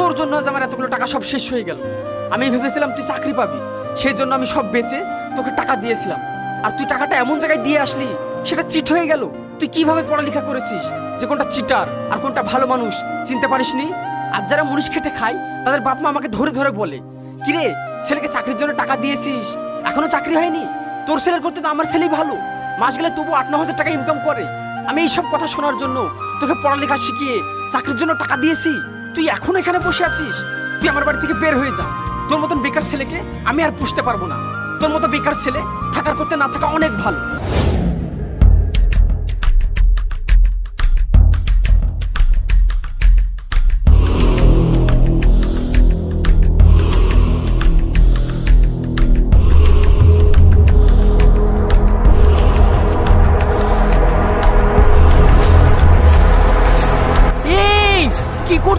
তোর জন্য আমার এতগুলো টাকা সব শেষ হয়ে গেল। আমি ভেবেছিলাম তুই চাকরি পাবি। সেই জন্য আমি সব বেচে তোকে টাকা দিয়েছিলাম। আর তুই টাকাটা এমন জায়গায় দিয়ে আসলি, সেটা চিট হয়ে গেল। তুই কীভাবে পড়ালেখা করেছিস? যে কোনটা চিটার আর কোনটা ভালো মানুষ, চিনতে পারিসনি? আর যারা মুনিশ খেটে খায়, তাদের বাপ মা আমাকে ধরে ধরে বলে, কিরে, ছেলেকে চাকরির জন্য টাকা দিয়েছিস? এখনও চাকরি হয়নি? তোর ছেলের করতে তো আমার ছেলেই ভালো। মাস গেলে তবু আট, ন হাজার টাকা ইনকাম করে। আমি এইসব কথা শোনার জন্য তোকে পড়ালেখা শিখিয়ে চাকরির জন্য টাকা দিয়েছি? তুই এখন এখানে বসে আছিস? তুই আমার বাড়ি থেকে বের হয়ে যা। তোর মতন বেকার ছেলেকে আমি আর পুষতে পারব না। তোর মতো বেকার ছেলে থাকার করতে না থাকা অনেক ভালো।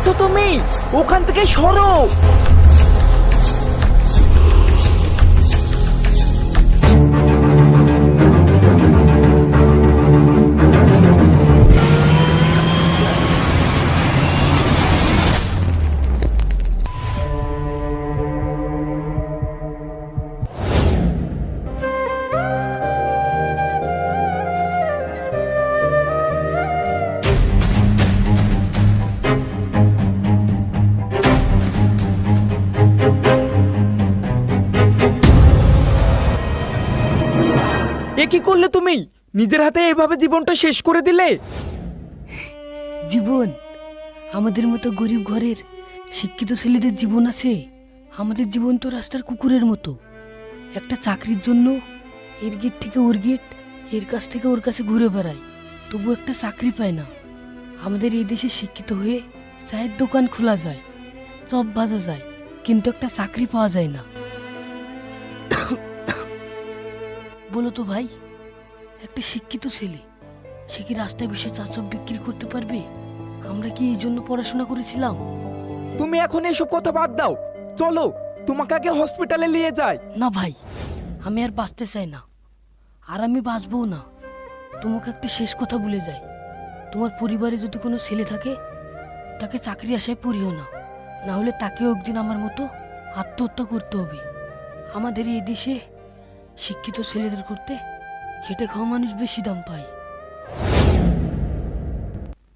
করছ তুমি? ওখান থেকে সরো। কি করলে তুমি? নিজের হাতে এভাবে জীবনটা শেষ করে দিলে? জীবন আমাদের মতো গরিব ঘরের শিক্ষিত ছেলেদের জীবন আছে। আমাদের জীবন তো রাস্তার কুকুরের মতো। একটা চাকরির জন্য এর গেট থেকে ওর গেট, এর কাছ থেকে ওর কাছে ঘুরে বেড়ায়। তবু একটা চাকরি পায় না। আমাদের এই দেশে শিক্ষিত হয়ে চায়ের দোকান খোলা যায়, চপ ভাজা যায়, কিন্তু একটা চাকরি পাওয়া যায় না। বলো তো ভাই একটা শিক্ষিত ছেলে সে কি রাস্তায় বসে চা বিক্রি করতে পারবে? আমরা কি এই জন্য পড়াশোনা করেছিলাম? তুমি এখন এইসব কথা বাদ দাও। চলো তোমাকে আগে হসপিটালে নিয়ে যাই। না ভাই আমি আর বাঁচতে চাই না। আর আমি বাঁচবও না। তোমাকে একটা শেষ কথা বলে যায় তোমার পরিবারে যদি কোনো ছেলে থাকে তাকে চাকরি আশায় পড়িও না। না হলে তাকেও একদিন আমার মতো আত্মহত্যা করতে হবে। আমাদের এই দেশে শিক্ষিত ছেলেদের করতে খেটে খাওয়া মানুষ বেশি দাম পায়।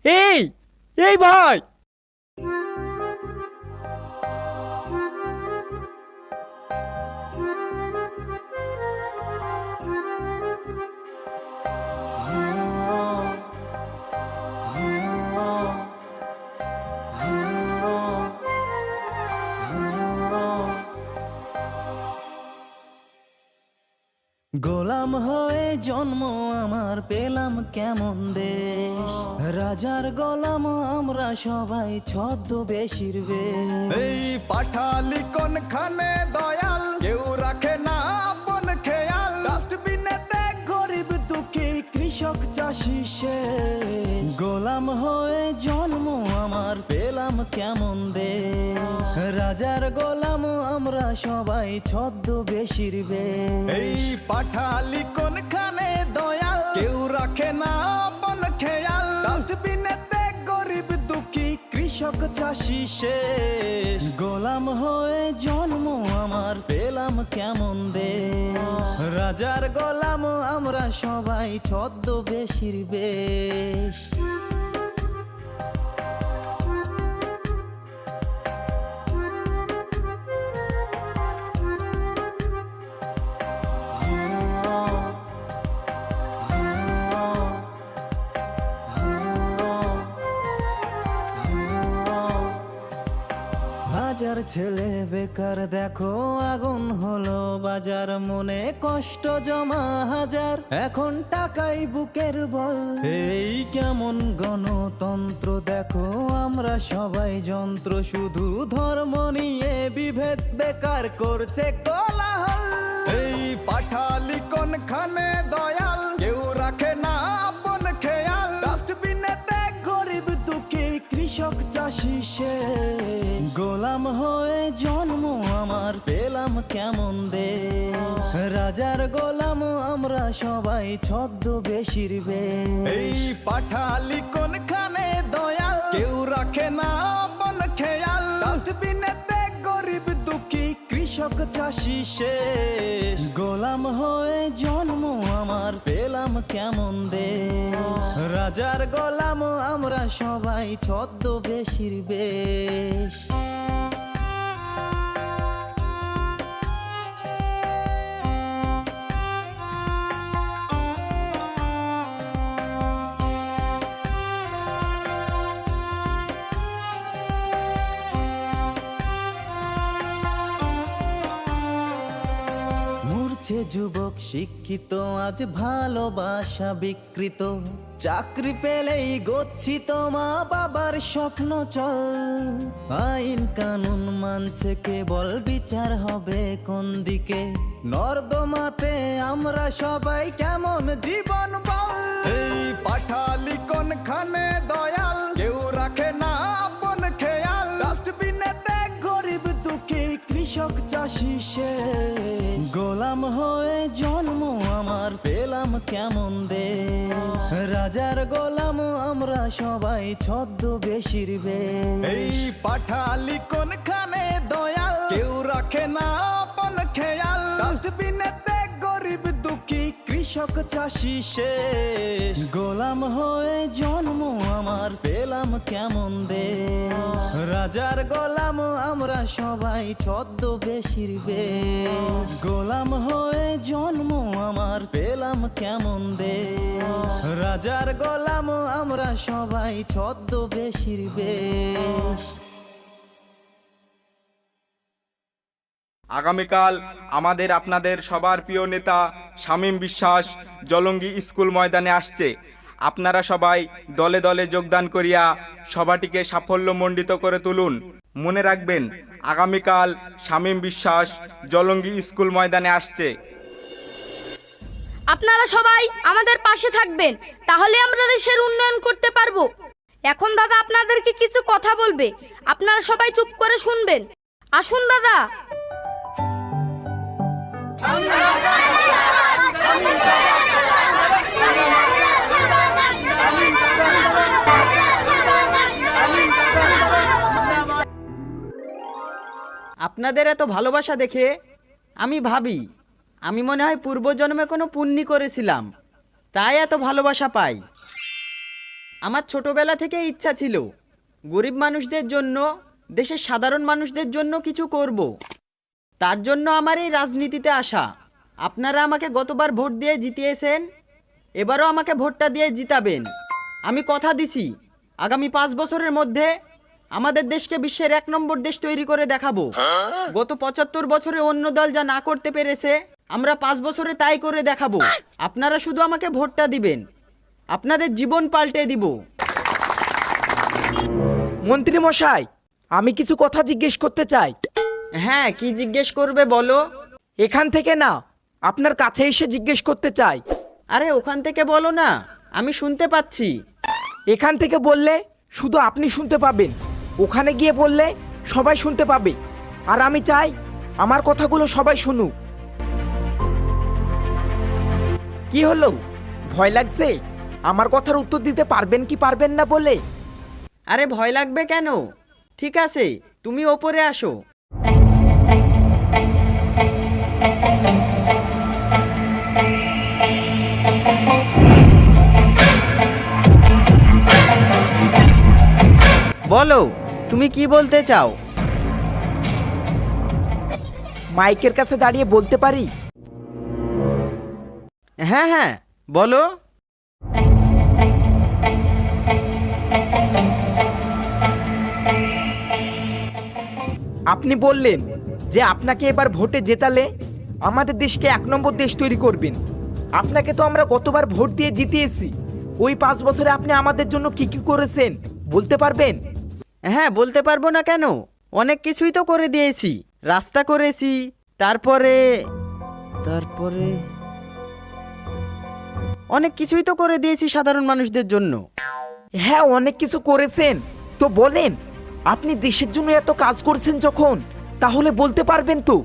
এই এই ভাই! কেমন দেশ? রাজার গোলাম আমরা সবাই ছদ্ম বেশির এই পাঠালি কোনখানে দয়াল কেউ রাখে না আপন খেয়াল। ডাস্টবিনেতে গরিব দুঃখী কৃষক চাষি সে গোলাম হয়ে জন্ম আমার পেলাম কেমন দেশ? রাজার গোলাম আমরা সবাই ছদ্ম বেশির এই পাঠালি কোনখানে কেউ রাখে না আপন খেয়াল। ডাস্টবিনেতে গরিব দুঃখী, কৃষক চাষি সে গোলাম হয়ে জন্ম আমার, পেলাম কেমন দে রাজার গোলাম আমরা সবাই ছদ্ম বেশির বেশ। হাজার ছেলে বেকার দেখো আগুন হলো বাজার। মনে কষ্ট জমা হাজার এখন টাকাই বুকের বল। এই কেমন গণতন্ত্র দেখো আমরা সবাই যন্ত্র। শুধু ধর্ম নিয়ে বিভেদ বেকার করছে কোলাহল। এই পাঠালি কোনখানে দয়াল? কেউ রাখে না আপন খেয়াল। ডাস্টবিনেতে গরিব দুঃখী কৃষক চাষি সে গোলাম হয়ে জন্ম আমার পেলাম কেমন দেশ? রাজার গোলাম আমরা সবাই ছদ্ম বেশির এই পাঠালি কোনখানে দয়াল? কেউ রাখে না আপন খেয়াল। ডাস্টবিনেতে গরিব দুঃখী কৃষক চাষি শেষ। গোলাম হয়ে জন্ম আমার পেলাম কেমন দেশ? রাজার গোলাম আমরা সবাই ছদ্মবেশীর বেশ। যুবক শিক্ষিত, আজ ভালোবাসা বিকৃত। চাকরি পেলেই গচ্ছিত মা বাবার স্বপ্ন চল। আইন কানুন মানছে, কেবল বিচার হবে কোন দিকে? নর্দমাতে আমরা সবাই কেমন জীবন বল? এই পাঠালি কোনখানে দয়াল, কেউ রাখে না আপন খেয়াল। ডাস্টবিনেতে গরিব দুঃখী, কৃষক চাষি সে গোলাম হয়ে জন্ম আমার, পেলাম কেমন দে রাজার গোলাম, আমরা সবাই ছদ্ম বেশির এই পাঠালি কোনখানে, দয়াল? কেউ রাখে না আপন খেয়াল। ডাস্টবিনেতে গরিব দুঃখী কৃষক চাষি সে গোলাম হয়ে জন্ম আমার, পেলাম কেমন দে রাজার গোলাম আমরা সবাই ছদ্ম বেশির বে গোলাম হয়ে জন্ম আমার, পেলাম কেমন দে রাজার গোলাম আমরা সবাই ছদ্ম বেশির বেশ। আগামীকাল আমাদের আপনাদের সবার প্রিয় নেতা শামীম বিশ্বাস জলঙ্গি স্কুল ময়দানে আসছে। আপনারা সবাই দলে দলে যোগদান করিয়া সভাটিকে সাফল্যমণ্ডিত করে তুলুন। মনে রাখবেন, আগামীকাল শামীম বিশ্বাস জলঙ্গি স্কুল ময়দানে আসছে। আপনারা সবাই আমাদের পাশে থাকবেন, তাহলে আমরা দেশের উন্নয়ন করতে পারব। এখন দাদা আপনাদেরকে কিছু কথা বলবে, আপনারা সবাই চুপ করে শুনবেন। আসুন দাদা। আপনাদের এত ভালোবাসা দেখে আমি ভাবি, আমি মনে হয় পূর্বজন্মে কোনো পুণ্যি করেছিলাম, তাই এত ভালোবাসা পাই আমার ছোটবেলা থেকে ইচ্ছা ছিল, গরিব মানুষদের জন্য, দেশের সাধারণ মানুষদের জন্য কিছু করব। তার জন্য আমার এই রাজনীতিতে আসা। আপনারা আমাকে গতবার ভোট দিয়ে জিতিয়েছেন, এবারও আমাকে ভোটটা দিয়ে জিতাবেন। আমি কথা দিছি, আগামী পাঁচ বছরের মধ্যে আমাদের দেশকে বিশ্বের এক নম্বর দেশ তৈরি করে দেখাবো। গত পঁচাত্তর বছরে অন্য দল যা না করতে পেরেছে, আমরা পাঁচ বছরে তাই করে দেখাবো। আপনারা শুধু আমাকে ভোটটা দিবেন, আপনাদের জীবন পাল্টে দিব। মন্ত্রী মশাই, আমি কিছু কথা জিজ্ঞেস করতে চাই। হ্যাঁ কি জিজ্ঞেস করবে বলো? এখান থেকে না আপনার কাছে এসে জিজ্ঞেস করতে চাই। আরে ওখান থেকে বলো না আমি শুনতে পাচ্ছি। এখান থেকে বললে শুধু আপনি শুনতে পাবেন ওখানে গিয়ে বললে সবাই শুনতে পাবে। আর আমি চাই আমার কথাগুলো সবাই শুনুক। কি হলো? ভয় লাগছে? আমার কথার উত্তর দিতে পারবেন কি পারবেন না বলে? আরে ভয় লাগবে কেন? ঠিক আছে তুমি ওপরে আসো। বলো তুমি কি বলতে চাও? মাইকের কাছে দাঁড়িয়ে বলতে পারি? হ্যাঁ হ্যাঁ বলো। আপনি বললেন যে আপনাকে এবার ভোটে জেতালে আমাদের দেশকে এক নম্বর দেশ তৈরি করবেন। আপনাকে তো আমরা গতবার ভোট দিয়ে জিতিয়েছি। ওই পাঁচ বছরে আপনি আমাদের জন্য কি কি করেছেন বলতে পারবেন? হ্যাঁ বলতে পারব না কেন? অনেক কিছুই তো করে দিয়েছি। রাস্তা করেছি তারপরে তারপরে অনেক কিছুই তো করে দিয়েছি সাধারণ মানুষদের জন্য। হ্যাঁ অনেক কিছু করেছেন। তো বলেন আপনি দেশের জন্য এত কাজ করছেন যখন? তাহলে বলতে পারবেন তো।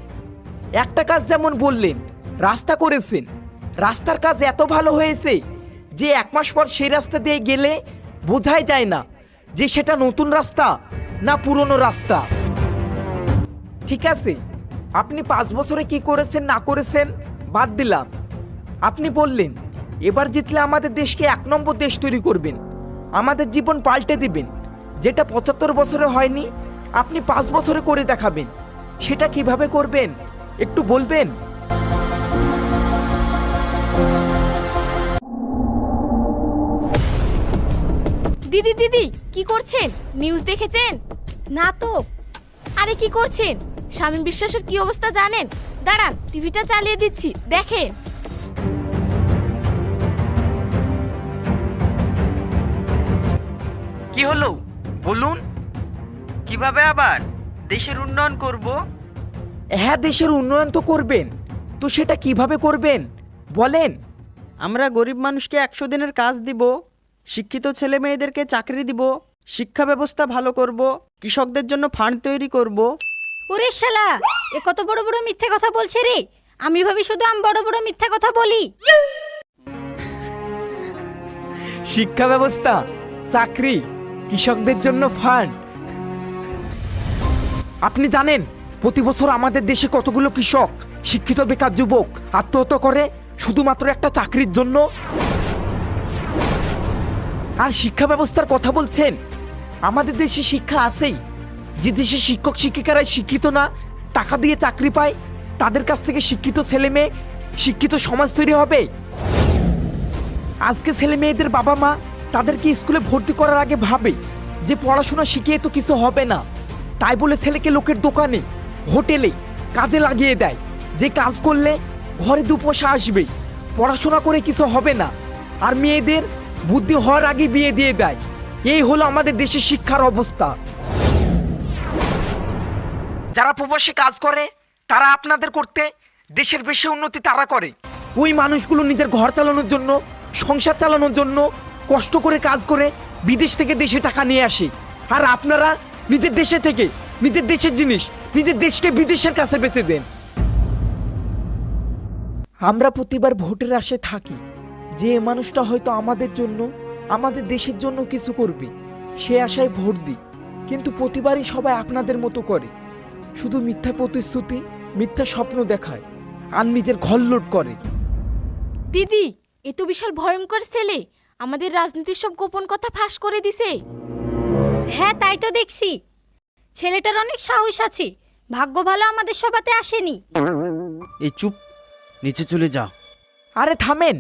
একটা কাজ যেমন বললেন, রাস্তা করেছেন। রাস্তার কাজ এত ভালো হয়েছে যে এক মাস পর সেই রাস্তা দিয়ে গেলে বোঝাই যায় না যে সেটা নতুন রাস্তা না পুরনো রাস্তা। ঠিক আছে, আপনি পাঁচ বছরে কি করেছেন, না করেছেন, বাদ দিলাম। আপনি বললেন, এবার জিতলে আমাদের দেশকে এক নম্বর দেশ তৈরি করবেন। আমাদের জীবন পাল্টে দিবেন। যেটা পঁচাত্তর বছরে হয়নি, আপনি পাঁচ বছরে করে দেখাবেন। সেটা কীভাবে করবেন? একটু বলবেন? দিদি দিদি কি করছেন? নিউজ দেখেছেন? না তো। আরে কি করছেন? স্বামী বিশ্বাসের কি অবস্থা জানেন? দাঁড়ান টিভিটা চালিয়ে দিচ্ছি দেখেন। কি হলো? বলুন। কীভাবে আবার? দেশের উন্নয়ন করব? হ্যাঁ দেশের উন্নয়ন তো করবেন। তো সেটা কীভাবে করবেন? বলেন। আমরা গরিব মানুষকে একশো দিনের কাজ দিব শিক্ষিত ছেলে মেয়েদেরকে চাকরি দিব শিক্ষা ব্যবস্থা ভালো করব কৃষকদের জন্য ফান্ড তৈরি করব। ওরে শালা এ কত বড় বড় মিথ্যে কথা বলছে রে? আমি ভাবি শুধু আমি বড় বড় মিথ্যা কথা বলি। শিক্ষা ব্যবস্থা চাকরি কৃষকদের জন্য ফান্ড। আপনি জানেন প্রতি বছর আমাদের দেশে কতগুলো কৃষক, শিক্ষিত বেকার যুবক আত্মহত্যা করে শুধুমাত্র একটা চাকরির জন্য? আর শিক্ষা ব্যবস্থার কথা বলছেন, আমাদের দেশে শিক্ষা আছেই। যে দেশে শিক্ষক, শিক্ষিকারাই শিক্ষিত না, টাকা দিয়ে চাকরি পায়, তাদের কাছ থেকে শিক্ষিত ছেলে মেয়ে, শিক্ষিত সমাজ তৈরি হবে। আজকে ছেলে মেয়েদের বাবা মা তাদেরকে স্কুলে ভর্তি করার আগে ভাবে যে পড়াশোনা শিখিয়ে তো কিছু হবে না। তাই বলে ছেলেকে লোকের দোকানে হোটেলে কাজে লাগিয়ে দেয়। যে কাজ করলে ঘরে দু পয়সা আসবে পড়াশোনা করে কিছু হবে না। আর মেয়েদের বুদ্ধি হওয়ার আগে বিয়ে দিয়ে দেয়। এই হলো আমাদের দেশের শিক্ষার অবস্থা। যারা প্রবাসী কাজ করে, তারা আপনাদের করতে দেশের বেশি উন্নতি তারা করে। ওই মানুষগুলো নিজের ঘর চালানোর জন্য, সংসার চালানোর জন্য কষ্ট করে কাজ করে বিদেশ থেকে দেশে টাকা নিয়ে আসে। আর আপনারা নিজের দেশে থেকে, নিজের দেশের জিনিস নিজের দেশকে বিদেশের কাছে বেচে দেন। আমরা প্রতিবার ভোটের আশে থাকি যে মানুষটা হয়তো আমাদের জন্য আমাদের দেশের জন্য কিছু করবে। সে আশায় ভোট দিই। কিন্তু প্রতিবারই সবাই আপনাদের মতো করে। শুধু মিথ্যা প্রতিশ্রুতি মিথ্যা স্বপ্ন দেখায় আর নিজের ঘর লোড করে। দিদি এ তো বিশাল ভয়ঙ্কর ছেলে। আমাদের রাজনীতির সব গোপন কথা ফাঁস করে দিছে। হ্যাঁ তাই তো দেখছি। ছেলেটার অনেক সাহস আছে। ভাগ্য ভালো আমাদের সভাতে আসেনি। এই চুপ নিচে চলে যা। আরে থামেন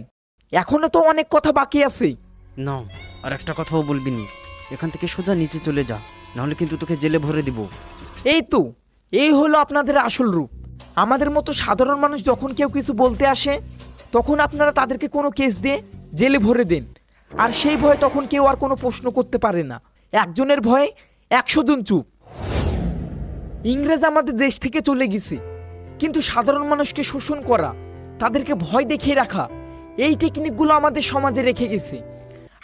এখনও তো অনেক কথা বাকি আছে। না আর একটা কথাও বলবি নি। এখান থেকে সোজা নিচে চলে যা নাহলে কিন্তু তোকে জেলে ভরে দিব। এই তো এই হলো আপনাদের আসল রূপ। আমাদের মতো সাধারণ মানুষ যখন কেউ কিছু বলতে আসে তখন আপনারা তাদেরকে কোনো কেস দিয়ে জেলে ভরে দেন। আর সেই ভয়ে তখন কেউ আর কোনো প্রশ্ন করতে পারে না। একজনের ভয়ে একশো জন চুপ। ইংরেজ আমাদের দেশ থেকে চলে গেছে। কিন্তু সাধারণ মানুষকে শোষণ করা, তাদেরকে ভয় দেখিয়ে রাখা, এই টেকনিকগুলো আমাদের সমাজে রেখে গেছে।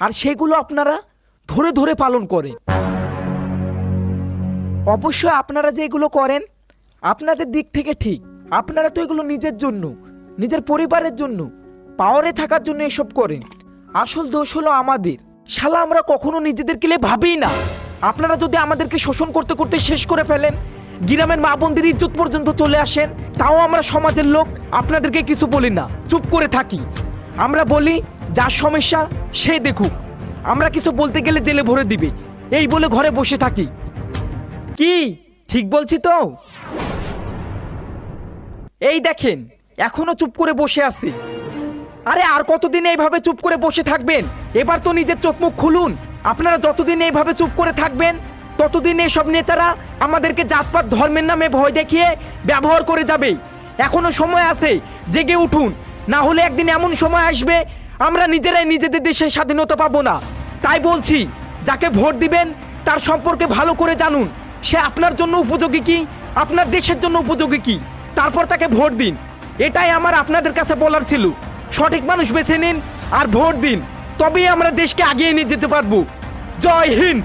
আর সেগুলো আপনারা ধরে ধরে পালন করেন। অবশ্যই আপনারা যে এগুলো করেন, আপনাদের দিক থেকে ঠিক। আপনারা তো এগুলো নিজের জন্য, নিজের পরিবারের জন্য, পাওয়ারে থাকার জন্য এসব করেন। আসল দোষ হলো আমাদের। শালা, আমরা কখনো নিজেদের কেলে ভাবি না। আপনারা যদি আমাদেরকে শোষণ করতে করতে শেষ করে ফেলেন গ্রামের মা বোনদের ইজ্জত পর্যন্ত চলে আসেন। তাও আমরা সমাজের লোক, আপনাদেরকে কিছু বলি না। চুপ করে থাকি। আমরা বলি, যার সমস্যা, সে দেখুক। আমরা কিছু বলতে গেলে জেলে ভরে দিবে। এই বলে ঘরে বসে থাকি। কি? ঠিক বলছি তো? এই দেখেন, এখনও চুপ করে বসে আছি। আরে, আর কতদিন এইভাবে চুপ করে বসে থাকবেন? এবার তো নিজের চোখ মুখ খুলুন। আপনারা যতদিন এইভাবে চুপ করে থাকবেন ততদিন এসব নেতারা আমাদেরকে জাতপাত ধর্মের নামে ভয় দেখিয়ে ব্যবহার করে যাবে। এখনও সময় আছে, জেগে উঠুন। না হলে একদিন এমন সময় আসবে, আমরা নিজেরাই নিজেদের দেশে স্বাধীনতা পাবো না। তাই বলছি, যাকে ভোট দিবেন, তার সম্পর্কে ভালো করে জানুন। সে আপনার জন্য উপযোগী কি? আপনার দেশের জন্য উপযোগী কি? তারপর তাকে ভোট দিন। এটাই আমার আপনাদের কাছে বলার ছিল। সঠিক মানুষ বেছে নিন আর ভোট দিন। তবেই আমরা দেশকে আগিয়ে নিয়ে যেতে পারব। জয় হিন্দ!